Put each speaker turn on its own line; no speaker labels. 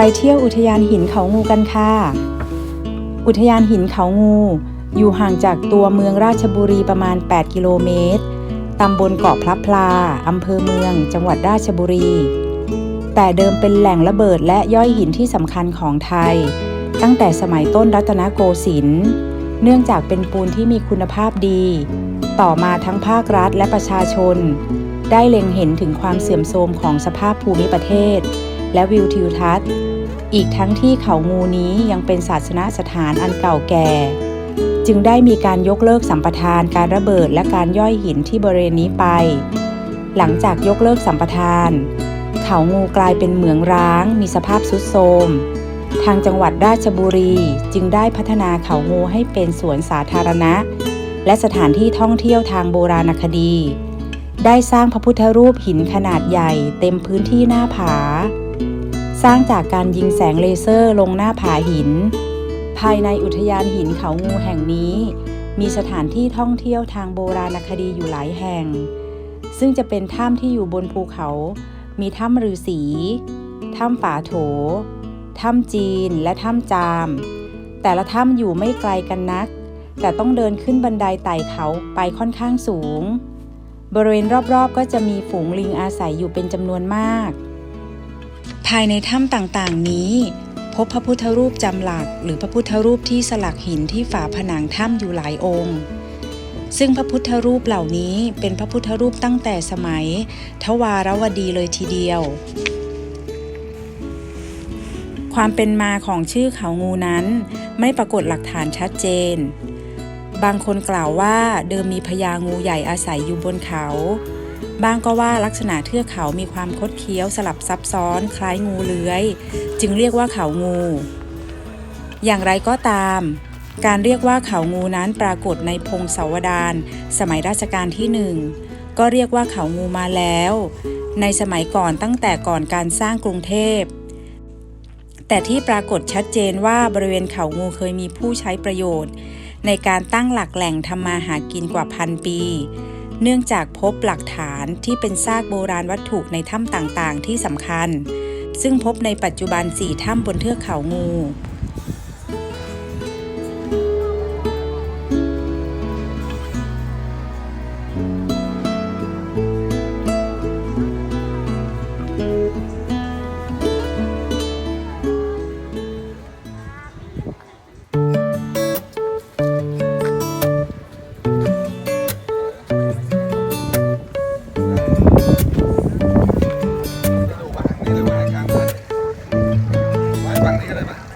ไปเที่ยวอุทยานหินเขางูกันค่ะ อุทยานหินเขางู อยู่ห่างจากตัวเมืองราชบุรีประมาณ 8 กิโลเมตร ตำบลเกาะพลับพลา อำเภอเมือง จังหวัดราชบุรี แต่เดิมเป็นแหล่งระเบิดและย่อยหินที่สำคัญของไทย ตั้งแต่สมัยต้นรัตนโกสินทร์ เนื่องจากเป็นปูนที่มีคุณภาพดี ต่อมาทั้งภาครัฐและประชาชน ได้เล็งเห็นถึงความเสื่อมโทรมของสภาพภูมิประเทศ และวิวทิวทัศน์ อีกทั้งที่เขางูนี้ยังเป็นศาสนสถานอันเก่าแก่ จึงได้มีการยกเลิกสัมปทานการระเบิดและการย่อยหินที่บริเวณนี้ไป หลังจากยกเลิกสัมปทาน เขางูกลายเป็นเหมืองร้าง มีสภาพทรุดโทรมทางจังหวัดราชบุรีจึงได้พัฒนาเขางูให้เป็นสวนสาธารณะ และสถานที่ท่องเที่ยวทางโบราณคดี ได้สร้างพระพุทธรูปหินขนาดใหญ่เต็มพื้นที่หน้าผา สร้างจากการยิงแสงเลเซอร์ลงหน้าผาหิน ภายในอุทยานหินเขางูแห่งนี้ มีสถานที่ท่องเที่ยวทางโบราณคดีอยู่หลายแห่ง ซึ่งจะเป็นถ้ำที่อยู่บนภูเขา มีถ้ำฤาษีถ้ำฝาโถ ถ้ำจีนและถ้ำจาม แต่ละถ้ำอยู่ไม่ไกลกันนัก แต่ต้องเดินขึ้นบันไดไต่เขาไปค่อนข้างสูง บริเวณรอบๆก็จะมีฝูงลิงอาศัยอยู่เป็นจำนวนมาก ภายในถ้ำต่างๆ นี้ พบพระพุทธรูปจำหลัก หรือพระพุทธรูปที่สลักหินที่ฝาผนังถ้ำอยู่หลายองค์ ซึ่งพระพุทธรูปเหล่านี้เป็นพระพุทธรูปตั้งแต่สมัย ทวารวดีเลยทีเดียว ความเป็นมาของชื่อเขางูนั้น ไม่ปรากฏหลักฐานชัดเจน บางคนกล่าวว่าเดิมมีพญางูใหญ่อาศัยอยู่บนเขา บางก็ว่าลักษณะเทือกเขามีความคดเคี้ยวสลับซับซ้อนคล้ายงูเลื้อย จึงเรียกว่าเขางู อย่างไรก็ตาม การเรียกว่าเขางูนั้นปรากฏในพงศาวดารสมัยรัชกาลที่หนึ่งก็เรียกว่าเขางูมาแล้ว ในสมัยก่อนตั้งแต่ก่อนการสร้างกรุงเทพ แต่ที่ปรากฏชัดเจนว่าบริเวณเขางูเคยมีผู้ใช้ประโยชน์ ในการตั้งหลักแหล่งทำมาหากินกว่าพันปี เนื่องจากพบหลักฐานที่เป็นซากโบราณวัตถุในถ้ำต่างๆ ที่สำคัญ ซึ่งพบในปัจจุบัน 4 ถ้ำบนเทือกเขางู 拜拜